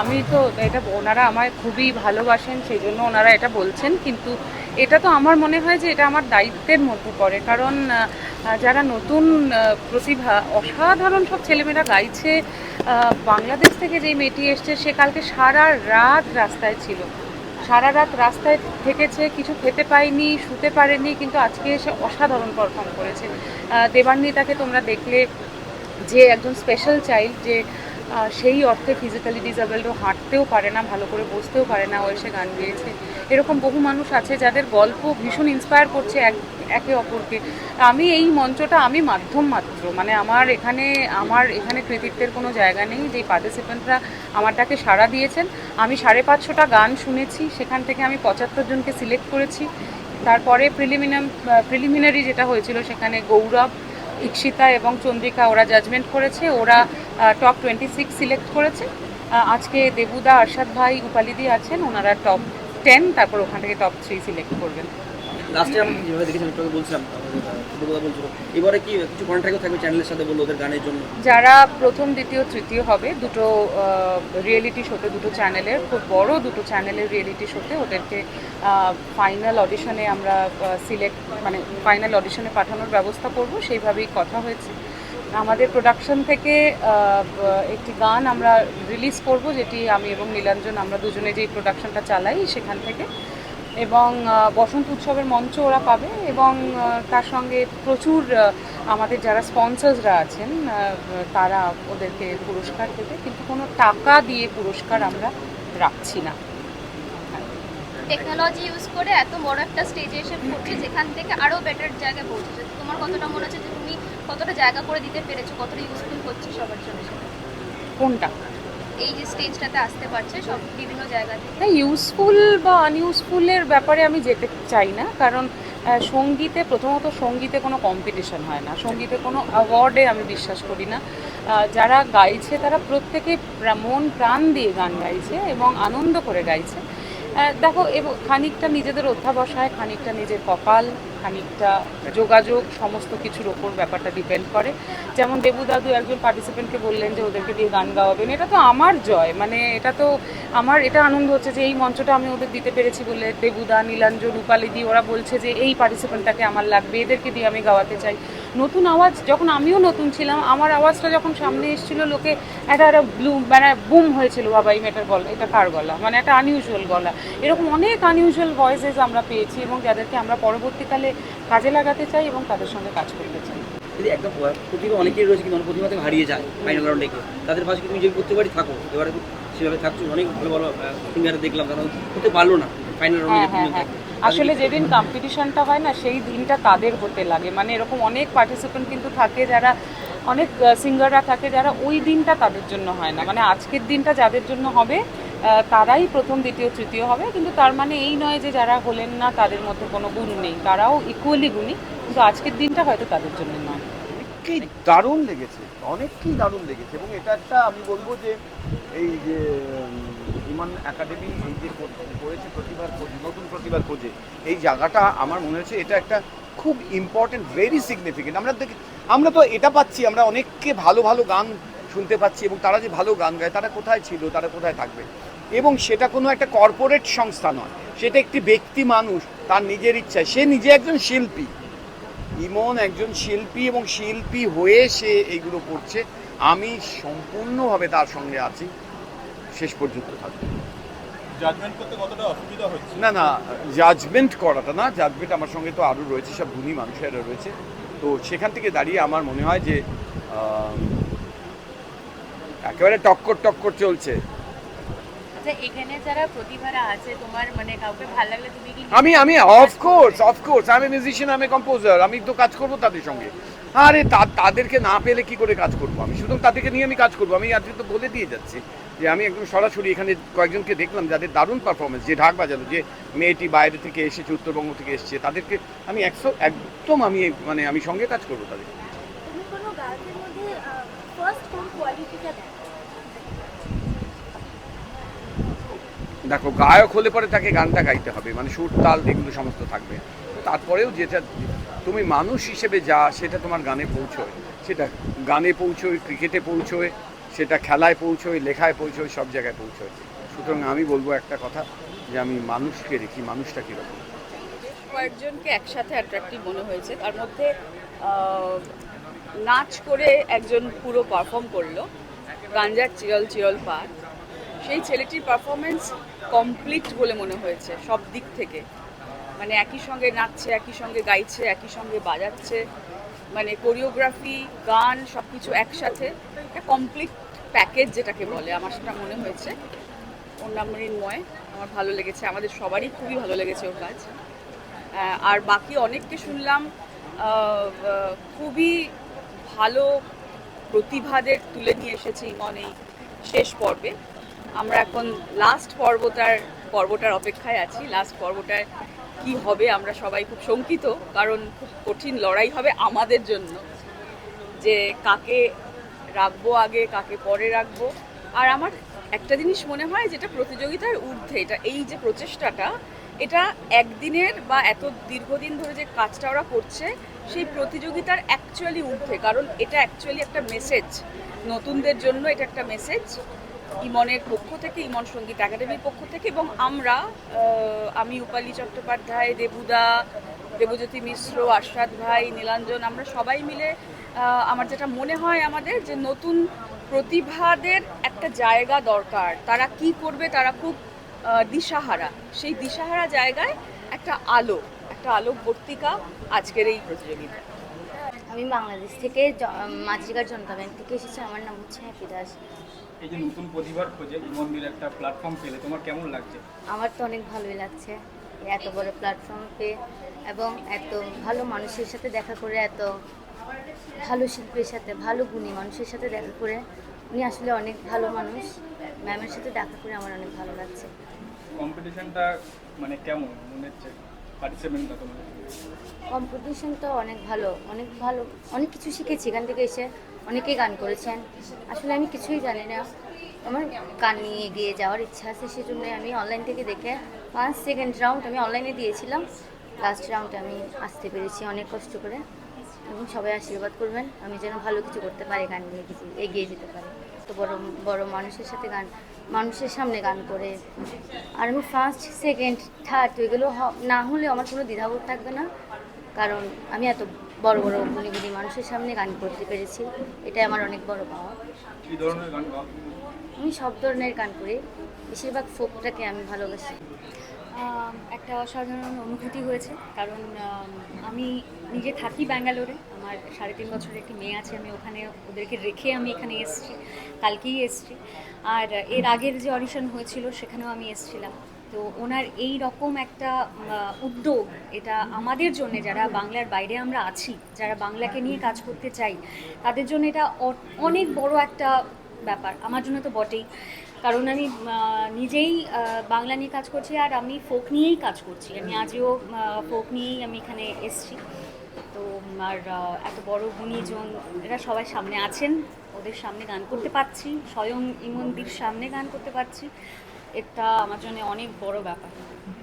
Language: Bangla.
আমি তো এটা ওনারা আমায় খুবই ভালোবাসেন সেই জন্য ওনারা এটা বলছেন। কিন্তু এটা তো আমার মনে হয় যে এটা আমার দায়িত্বের মধ্যে পড়ে। কারণ যারা নতুন প্রতিভা অসাধারণ সব ছেলেমেয়েরা গাইছে বাংলাদেশ থেকে যেই মেয়েটি এসছে সে কালকে সারা রাত রাস্তায় ছিল। সারা রাত রাস্তায় থেকেছে কিছু খেতে পায়নি শুতে পারেনি কিন্তু আজকে এসে অসাধারণ পারফর্ম করেছে। আহ, দেবান্বিতাকে তোমরা দেখলে যে একজন স্পেশাল চাইল্ড যে সেই অর্থে ফিজিক্যালি ডিসেবলডও হাঁটতেও পারে না, ভালো করে বসতেও পারে না ও এসে গান গেয়েছে। এরকম বহু মানুষ আছে যাদের গল্প ভীষণ ইন্সপায়ার করছে এক, একে অপরকে। আমি এই মঞ্চটা আমি মাধ্যম মাত্র মানে আমার এখানে আমার এখানে কৃতিত্বের কোনো জায়গা নেই। যে পার্টিসিপেন্টরা আমারটাকে সাড়া দিয়েছেন, আমি সাড়ে পাঁচশোটা গান শুনেছি, সেখান থেকে আমি পঁচাত্তর জনকে সিলেক্ট করেছি। তারপরে প্রিলিমিনাম প্রিলিমিনারি যেটা হয়েছিল, সেখানে গৌরব ইক্ষিতা এবং চন্দ্রিকা ওরা জাজমেন্ট করেছে। ওরা টপ টোয়েন্টি সিক্স সিলেক্ট করেছে। আজকে দেবুদা আরশাদ ভাই উপালিদি আছেন ওনারা টপ টেন তারপর ওখান থেকে টপ থ্রি সিলেক্ট করবেন। লাস্টে আমি যেভাবে দেখেছি আমি তোকে বলছিলাম বলছিল। এবারে কি কিছু কন্ট্রাক্টও থাকবে চ্যানেলের সাথে বলল ওদের গানের জন্য? যারা প্রথম দ্বিতীয় তৃতীয় হবে দুটো রিয়েলিটি শোতে দুটো চ্যানেলের খুব বড় দুটো চ্যানেলের রিয়েলিটি শোতে ওদেরকে ফাইনাল অডিশনে আমরা সিলেক্ট মানে ফাইনাল অডিশনে পাঠানোর ব্যবস্থা করব। সেইভাবেই কথা হয়েছে। আমাদের প্রোডাকশন থেকে একটি গান আমরা রিলিজ করব, যেটি আমি এবং নীলাঞ্জন আমরা দুজনে যেই প্রোডাকশনটা চালাই সেখান থেকে। এবং বসন্ত উৎসবের মঞ্চ ওরা পাবে এবং তার সঙ্গে প্রচুর আমাদের যারা স্পন্সার্সরা আছেন তারা ওদেরকে পুরস্কার দেবে, কিন্তু কোনো টাকা দিয়ে পুরস্কার আমরা রাখছি না। টেকনোলজি ইউজ করে এত বড় একটা স্টেজে এসে পড়ছে, যেখান থেকে আরও বেটার জায়গায় পৌঁছেছে। তোমার কতটা মনে হচ্ছে যে তুমি কতটা জায়গা করে দিতে পেরেছ? কতটা ইউজফুল করছ সবার জন্য? কোনটা? এই যে স্টেজটাতে আসতে পারছে সব বিভিন্ন জায়গা থেকে। হ্যাঁ ইউজফুল বা আনইউজফুলের ব্যাপারে আমি যেতে চাই না কারণ সঙ্গীতে প্রথমত সঙ্গীতে কোনো কম্পিটিশন হয় না। সঙ্গীতে কোনো অ্যাওয়ার্ডে আমি বিশ্বাস করি না। যারা গাইছে তারা প্রত্যেকে মন প্রাণ দিয়ে গান গাইছে এবং আনন্দ করে গাইছে। দেখো এবং খানিকটা নিজেদের অধ্যাবসায় খানিকটা নিজের কপাল খানিকটা যোগাযোগ, সমস্ত কিছুর ওপর ব্যাপারটা ডিপেন্ড করে। যেমন দেবু দাদু একজন পার্টিসিপেন্টকে বললেন যে, ওদেরকে দিয়ে গান গাওয়াবেন। এটা তো আমার জয়। মানে এটা তো আমার, এটা আনন্দ হচ্ছে যে, এই মঞ্চটা আমি ওদের দিতে পেরেছি বলে দেবুদা, নীলাঞ্জন রূপালিদি ওরা বলছে যে, এই পার্টিসিপেন্টটাকে আমার লাগবে, এদেরকে দিয়ে আমি গাওয়াতে চাই। নতুন আওয়াজ, যখন আমিও নতুন ছিলাম, আমার আওয়াজটা যখন সামনে এসেছিল, লোকে একটা একটা ব্লু মানে বুম হয়েছিল, বাবা, এই মেয়েটার গলা, এটা কার গলা? মানে একটা আনইউজুয়াল গলা। এরকম অনেক আনইউজুয়াল ভয়েসেস আমরা পেয়েছি এবং যাদেরকে আমরা পরবর্তীকালে কাজে লাগাতে চাই এবং তাদের সঙ্গে কাজ করতে চাই। যদি একদম প্রতিভা অনেকেই রয়েছে কিন্তু অনেক প্রতিভা থেকে হারিয়ে যায় ফাইনাল রাউন্ডে গিয়ে। তাদের পাশে তুমি যদি করতে পারি থাকো। এবারে সেভাবে থাকছো অনেক ভালো ভালো সিঙ্গারে দেখলাম তারা হতে পারল না ফাইনাল হ্যাঁ হ্যাঁ রাউন্ডে হ্যাঁ আসলে যেদিন কম্পিটিশনটা হয় না সেই দিনটা তাদের হতে লাগে। মানে এরকম অনেক পার্টিসিপেন্ট কিন্তু থাকে যারা অনেক সিঙ্গাররা থাকে যারা ওই দিনটা তাদের জন্য হয় না। মানে আজকের দিনটা যাদের জন্য হবে তারাই প্রথম, দ্বিতীয়, তৃতীয় হবে। কিন্তু তার মানে এই নয় যে যারা হলেন না, তাদের মধ্যে কোনো গুণ নেই। তারাও ইকুয়ালি গুণী। কিন্তু আজকের দিনটা হয়তো তাদের জন্য নয়। অনেককেই দারুণ লেগেছে। অনেককেই দারুণ লেগেছে। এবং এটা একটা, আমি বলব যে, এই যে ইমান একাডেমি এই যে করেছে প্রতিভার খোঁজ, নতুন প্রতিভার খোঁজে, এই জায়গাটা আমার মনে হচ্ছে এটা একটা খুব ইম্পর্টেন্ট ভেরি সিগনিফিকেন্ট আমরা দেখি, আমরা তো এটা পাচ্ছি, আমরা অনেককে ভালো ভালো গান শুনতে পাচ্ছি এবং তারা যে ভালো গান গায়, তারা কোথায় ছিল, তারা কোথায় থাকবে? এবং সেটা কোনো একটা কর্পোরেট সংস্থা নয়। সেটা একটি ব্যক্তি মানুষ তার নিজের ইচ্ছায়। সে নিজে একজন শিল্পী। ইমন একজন শিল্পী এবং শিল্পী হয়ে সে এইগুলো করছে। আমি সম্পূর্ণভাবে তার সঙ্গে আছি। শেষ পর্যন্ত থাকবে। করতে কতটা অসুবিধা হচ্ছে না না জাজমেন্ট করাটা না। জাজমেন্ট আমার সঙ্গে তো আরও রয়েছে সব গুণী মানুষেরা রয়েছে। তো সেখান থেকে দাঁড়িয়ে আমার মনে হয় যে একেবারে টক্কর টক্কর চলছে। আচ্ছা এখানে যারা প্রতিভারা আছে তোমার মানে কাউকে ভালো লাগলে তুমি কি আমি আমি অফকোর্স অফকোর্স আমি মিউজিশিয়ান আমি কম্পোজার আমি তো কাজ করব তাদের সঙ্গে। আরে তাদেরকে না পেলে কি করে কাজ করব আমি? শুধু তাদেরকে নিয়ে আমি কাজ করব। আমি আজকে তো বলে দিয়ে যাচ্ছি যে আমি একদম সরাসরি এখানে কয়েকজনকে দেখলাম যাদের দারুণ পারফরমেন্স যে ঢাক বাজালো যে মেয়েটি বাইরে থেকে এসেছে উত্তরবঙ্গ থেকে এসেছে তাদেরকে আমি একশো একদম আমি মানে আমি সঙ্গে কাজ করব তাদের। তুমি কোনো গায়কের মধ্যে ফার্স্ট কোন কোয়ালিটিটা দেখো, গায়ক হলে পরে তাকে গানটা গাইতে হবে মানে সুর, তাল, এগুলো সমস্ত থাকবে। তারপরেও যেটা, তুমি মানুষ হিসেবে যা, সেটা তোমার গানে পৌঁছয়। সেটা গানে পৌঁছয়, ক্রিকেটে পৌঁছয়, সেটা খেলায় পৌঁছোয়, লেখায় পৌঁছোয়, সব জায়গায় পৌঁছোয়। সুতরাং আমি বলব একটা কথা, যে আমি মানুষকে দেখি, মানুষটা কীরকম। কয়েকজনকে একসাথে অ্যাট্রাক্টিভ মনে হয়েছে। তার মধ্যে নাচ করে একজন পুরো পারফর্ম করল গাঞ্জার চিরল চিরল পার সেই ছেলেটির পারফরমেন্স কমপ্লিট বলে মনে হয়েছে, সব দিক থেকে। মানে একই সঙ্গে নাচছে, একই সঙ্গে গাইছে, একই সঙ্গে বাজাচ্ছে। মানে কোরিওগ্রাফি গান সব কিছু একসাথে। একটা কমপ্লিট প্যাকেজ যেটাকে বলে, আমার সেটা মনে হয়েছে। ওর নাম মৃন্ময় আমার ভালো লেগেছে। আমাদের সবারই খুবই ভালো লেগেছে ওর কাজ। আর বাকি অনেককে শুনলাম খুবই ভালো প্রতিভাদের তুলে নিয়ে এসেছে ইমন এই শেষ পর্বে। আমরা এখন লাস্ট পর্বটার পর্বটার অপেক্ষায় আছি। লাস্ট পর্বটায় কি হবে আমরা সবাই খুব শঙ্কিত, কারণ খুব কঠিন লড়াই হবে আমাদের জন্য। যে কাকে রাখব আগে, কাকে পরে রাখব। আর আমার একটা জিনিস মনে হয় যেটা প্রতিযোগিতার ঊর্ধ্বে, এটা এই যে প্রচেষ্টাটা, এটা একদিনের বা এত দীর্ঘদিন ধরে যে কাজটা ওরা করছে, সেই প্রতিযোগিতার অ্যাকচুয়ালি ঊর্ধ্বে। কারণ এটা অ্যাকচুয়ালি একটা মেসেজ নতুনদের জন্য এটা একটা মেসেজ ইমনের পক্ষ থেকে, ইমন সংগীত একাডেমির পক্ষ থেকে এবং আমরা আমি উপালি চট্টোপাধ্যায়, দেবুদা, দেবজ্যোতি মিশ্র, আশরাত ভাই, নীলাঞ্জন, আমরা সবাই মিলে আমার যেটা মনে হয় আমাদের যে নতুন প্রতিভাদের একটা জায়গা দরকার। তারা কি করবে, তারা খুব দিশাহারা। সেই দিশাহারা জায়গায় একটা আলো, একটা আলোকবর্তিকা আজকের এই প্রতিযোগিতা আমি বাংলাদেশ থেকে মাতৃকার জনতা ব্যাংক থেকে এসেছি। আমার নাম হচ্ছে হ্যাপি দাস। এই যে নতুন প্রতিভার খোঁজে মন্দির একটা প্ল্যাটফর্ম পেলে তোমার কেমন লাগছে? আমার তো অনেক ভালোই লাগছে এত বড় প্ল্যাটফর্ম পেয়ে এবং এত ভালো মানুষের সাথে দেখা করে এত ভালো শিল্পীর সাথে ভালো গুণী মানুষের সাথে দেখা করে উনি আসলে অনেক ভালো মানুষ। ম্যামের সাথে দেখা করে আমার অনেক ভালো লাগছে। কম্পিটিশনটা মানে কেমন মনে হচ্ছে? কম্পিটিশন তো অনেক ভালো অনেক ভালো, অনেক কিছু শিখেছি। এখান থেকে এসে অনেকেই গান করেছেন। আসলে আমি কিছুই জানি না। আমার গান নিয়ে এগিয়ে যাওয়ার ইচ্ছা আছে সেজন্য আমি অনলাইন থেকে দেখে ফার্স্ট সেকেন্ড রাউন্ড আমি অনলাইনে দিয়েছিলাম। লাস্ট রাউন্ড আমি আসতে পেরেছি অনেক কষ্ট করে। এবং সবাই আশীর্বাদ করবেন। আমি যেন ভালো কিছু করতে পারি, গান নিয়ে এগিয়ে যেতে পারি। তো বড় বড় মানুষের সাথে গান মানুষের সামনে গান করে। আর আমি ফার্স্ট সেকেন্ড থার্ড এগুলো হ- না হলে আমার কোনো দ্বিধাবোধ থাকবে না। কারণ আমি এত বড় বড় গুণী গুণী মানুষের সামনে গান করতে পেরেছি। এটাই আমার অনেক বড় পাওয়া। কী ধরনের গান গাও? আমি সব ধরনের গান করি। বেশিরভাগ ফোকটাকে আমি ভালোবাসি। একটা অসাধারণ অনুভূতি হয়েছে। কারণ আমি নিজে থাকি ব্যাঙ্গালোরে। আমার সাড়ে তিন বছরের একটি মেয়ে আছে, আমি ওখানে ওদেরকে রেখে আমি এখানে এসেছি, কালকেই এসেছি। আর এর আগের যে অডিশন হয়েছিল, সেখানেও আমি এসেছিলাম। তো ওনার এই রকম একটা উদ্যোগ, এটা আমাদের জন্য, যারা বাংলার বাইরে আমরা আছি, যারা বাংলাকে নিয়ে কাজ করতে চাই, তাদের জন্য এটা অনেক বড় একটা ব্যাপার। আমার জন্য তো বটেই। কারণ আমি নিজেই বাংলা নিয়ে কাজ করছি, আর আমি ফোক নিয়েই কাজ করছি। আমি আজও ফোক নিয়েই আমি এখানে এসেছি। তো আর এত বড় গুণীজন, এরা সবাই সামনে আছেন, ওদের সামনে গান করতে পারছি, স্বয়ং ইমন্দির সামনে গান করতে পারছি। এটা আমার জন্য অনেক বড় ব্যাপার।